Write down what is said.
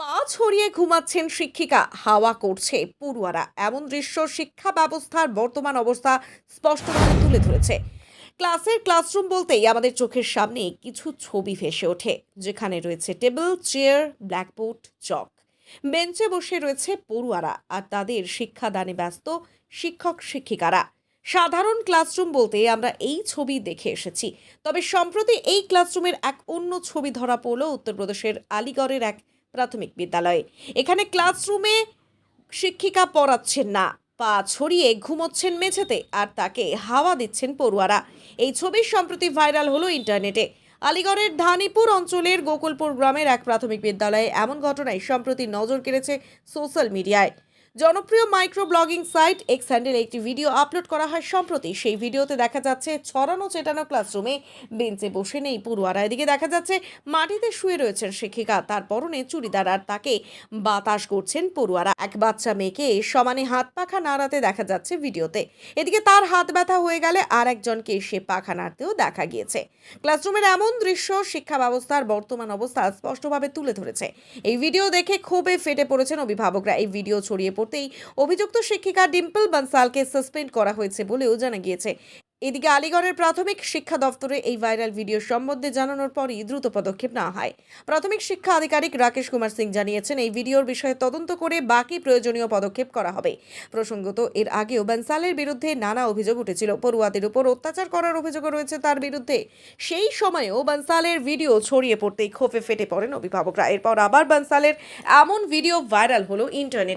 পা ছড়িয়ে ঘুমাচ্ছেন শিক্ষিকা। হাওয়া করছে পড়ুয়ারা। এমন দৃশ্য শিক্ষা ব্যবস্থার বর্তমান অবস্থা স্পষ্টভাবে তুলে ধরেছে। ক্লাসের ক্লাসরুম বলতেই আমাদের চোখের সামনে কিছু ছবি ভেসে ওঠে। যেখানে রয়েছে টেবিল, চেয়ার, ব্ল্যাকবোর্ড, চক। বেঞ্চে বসে রয়েছে পড়ুয়ারা আর তাদের শিক্ষাদানে ব্যস্ত শিক্ষক শিক্ষিকারা। সাধারণ ক্লাসরুম বলতে আমরা এই ছবি দেখে এসেছি। তবে সম্প্রতি এই ক্লাসরুমের এক অন্য ছবি ধরা পড়ল উত্তরপ্রদেশের আলিগড়ের এক প্রাথমিক বিদ্যালয়ে। এখানে ক্লাসরুমে শিক্ষিকা পড়াচ্ছেন না। পা ছড়িয়ে ঘুমোচ্ছেন মেঝেতে আর তাকে হাওয়া দিচ্ছেন পড়ুয়ারা। এই ছবি সম্প্রতি ভাইরাল হলো ইন্টারনেটে। আলিগড়ের ধানীপুর অঞ্চলের গোকুলপুর গ্রামের এক প্রাথমিক বিদ্যালয়ে এমন ঘটনায় সম্প্রতি নজর কেড়েছে সোশ্যাল মিডিয়ায়। জনপ্রিয় মাইক্রো ব্লগিং সাইট এক্স হ্যান্ডেলে একটি ভিডিও আপলোড করা হয়। সম্প্রতি সেই ভিডিওতে দেখা যাচ্ছে ছড়ানো চেটানো ক্লাসরুমে বেঞ্চে বসে নেই পড়ুয়ারা। এদিকে দেখা যাচ্ছে মাটিতে শুয়ে রয়েছেন শিক্ষিকা, তার পরনে চুড়িদার আর তাকে বাতাস করছেন পড়ুয়ারা। এক বাচ্চা মেয়েকে সমানে হাত পাখা নাড়াতে দেখা যাচ্ছে ভিডিওতে এদিকে তার হাত ব্যথা হয়ে গেলে আর একজনকে সে পাখা নাড়তেও দেখা গিয়েছে। ক্লাসরুমের এমন দৃশ্য শিক্ষা ব্যবস্থার বর্তমান অবস্থা স্পষ্টভাবে তুলে ধরেছে। এই ভিডিও দেখে ক্ষোভে ফেটে পড়েছেন অভিভাবকরা। এই ভিডিও ছড়িয়ে পড়তেই অভিযুক্ত শিক্ষিকা ডিম্পল বানসালকে সাসপেন্ড করা হয়েছে বলেও জানা গিয়েছে। এদিকে আলিগড়ের প্রাথমিক শিক্ষা দপ্তরে এই ভাইরাল ভিডিও সম্বন্ধে জানানোর পরই দ্রুত পদক্ষেপ নেওয়া হয়। প্রাথমিক শিক্ষা আধিকারিক রাকেশ কুমার সিং জানিয়েছেন, এই ভিডিওর বিষয়ে তদন্ত করে বাকি প্রয়োজনীয় পদক্ষেপ করা হবে। প্রসঙ্গত, এর আগেও বানসালের বিরুদ্ধে নানা অভিযোগ উঠেছিল। পড়ুয়াদের উপর অত্যাচার করার অভিযোগও রয়েছে তার বিরুদ্ধে। সেই সময়েও বানসালের ভিডিও ছড়িয়ে পড়তেই ক্ষোভে ফেটে পড়েন অভিভাবকরা। এরপর আবার বানসালের এমন ভিডিও ভাইরাল হলো ইন্টারনেট।